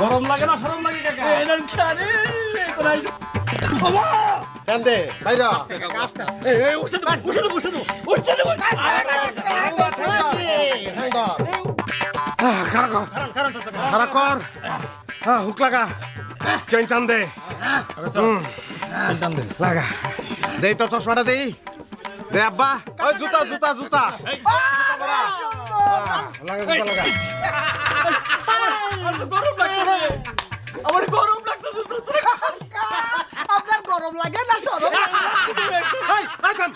গরম লাগে না সরম লাগে কাকা? এনার খানে তোরা কান্দে বাইরা। এই এই উঠছে তো উঠছে তো উঠছে তো উঠছে তো খারা কর। খারা কর। হ্যাঁ হুক লাগা। চেন টান দে। লাগা। দেই তো চশমাটা দেই। দে আব্বা। ওই জুতা জুতা জুতা। লাগা জুতা লাগা। গরম লাগছে আমার গরম লাগতেছে আপনার গরম লাগে না সরম এই, এই থাম।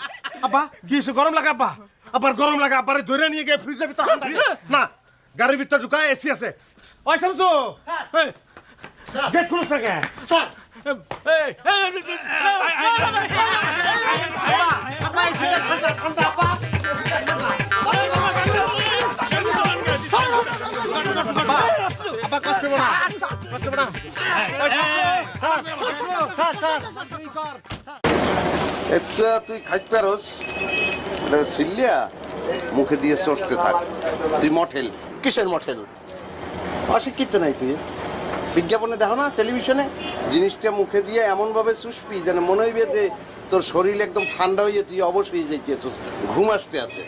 আব্বা কি গরম লাগা আব্বা আবার গরম লাগা ধরে নিয়ে গিয়ে ফ্রিজের ভিতর না গাড়ির ভিতর ঢুকা এসি আছে ওই শামসু গেট না আব্বা কষ্ট না কষ্ট না। এটা তুই খাইতে পারস এটা সিল্লিয়া মুখে দিয়ে চষতে থাক তুই মঠেল কিসের মঠেল অশিক্ষিত নাই তুই বিজ্ঞাপনে দেখো না টেলিভিশনে জিনিসটা মুখে দিয়ে এমনভাবে চুষবি যেন মনে হইবে যে তোর শরীর একদম ঠান্ডা হয়ে তুই অবশ্যই যাইতেছিস ঘুম আসতে আছে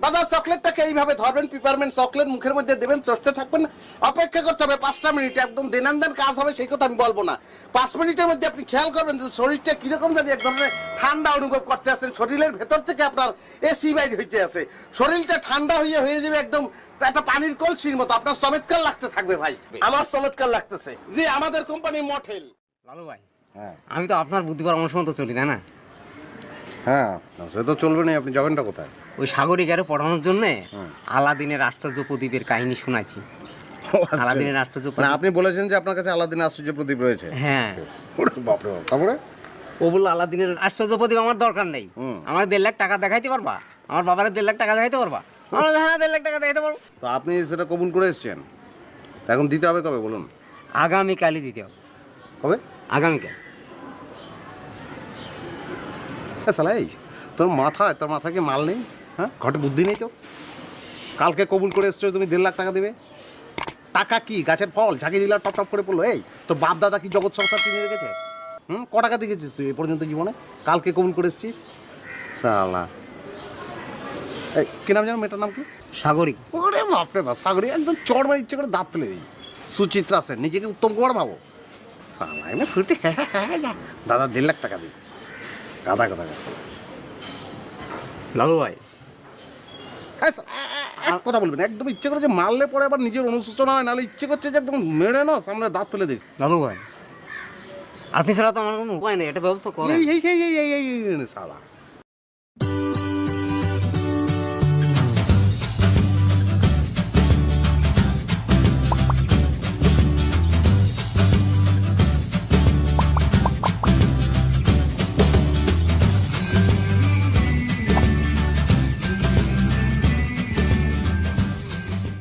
দাদা চকলেটটাকে এইভাবে ধরবেন পিপারমেন্ট চকলেট মুখের মধ্যে দেবেন চষতে থাকবেন অপেক্ষা করতে হবে পাঁচটা মিনিট একদম দেনান দেন কাজ হবে সেই কথা আমি বলব না। পাঁচ মিনিটের মধ্যে আপনি খেয়াল করবেন যে শরীরটা কীরকম জানি এক ধরনের ঠান্ডা অনুভব করতে আছেন শরীরের ভেতর থেকে আপনার এসি বাইর হইতে আছে শরীরটা ঠান্ডা হয়ে হয়ে যাবে একদম একটা পানির কলসির মতো আপনার চমৎকার লাগতে থাকবে ভাই। আমার চমৎকার লাগতেছে। যে আমাদের কোম্পানি মঠেল। লালু ভাই আমি তো আপনার বুদ্ধি পরামর্শ মতো চলি তাই না? হ্যাঁ সে তো চলবে না আপনি যাবেনটা কোথায়? ওই সাগরিকারে পড়ানোর জন্য আলাদিনের আশ্চর্য প্রদীপের কাহিনী শোনাচ্ছি। আলাদিনের আশ্চর্য না আপনি বলেছেন যে আপনার কাছে আলাদিন আশ্চর্য প্রদীপ রয়েছে। হ্যাঁ। বাপরে বাপ। তারপরে? ও বলল আলাদিনের আশ্চর্য প্রদীপ আমার দরকার নেই। আমার দেড় লাখ টাকা দেখাইতে পারবা? আমার বাবার দেড় লাখ টাকা দেখাইতে পারবা? আমার হ্যাঁ দেড় লাখ টাকা দেখাইতে পারব। তো আপনি সেটা কবুল করে এসেছেন? তা এখন দিতে হবে কবে বলুন? আগামীকালই দিতে হবে। কবে? আগামীকাল। এ শালা তোর মাথায় তোর মাথায় কি মাল নেই? হ্যাঁ? ঘটে বুদ্ধি নেই তো? কালকে কবুল করে এসছো তুমি দেড় লাখ টাকা দেবে। টাকা কি? গাছের ফল ঝাঁকি দিলে টপ টপ করে পড়ল। এই তোর বাপ দাদা কি জগৎ সংসার কিনে রেখেছে? হুম? ক টাকা দেখেছিস তুই এ পর্যন্ত জীবনে? কালকে কবুল করে এসছিস? সালা এই কি নাম জানো মেয়েটার নাম কি? সাগরিক ওরে বাপরে বাপ সাগরে একদম চড় মারি ইচ্ছে করে দাঁত ফেলে দিই সুচিত্রা সেন নিজেকে উত্তম কুমার ভাবো। সালা এমনি ফুটে হ্যাঁ হ্যাঁ হ্যাঁ দাদা দেড় লাখ টাকা দিই গাদা কথা গেছে লালু ভাই হ্যাঁ এক কথা বলবেন একদম ইচ্ছে করে যে মারলে পরে আবার নিজের অনুশোচনা হয় নাহলে ইচ্ছে করছে যে একদম মেরে না সামনে দাঁত ফেলে দিস দাদু ভাই আপনি ছাড়া তো আমার কোনো উপায় নেই এটা ব্যবস্থা করেন এই এই এই এই এই সালা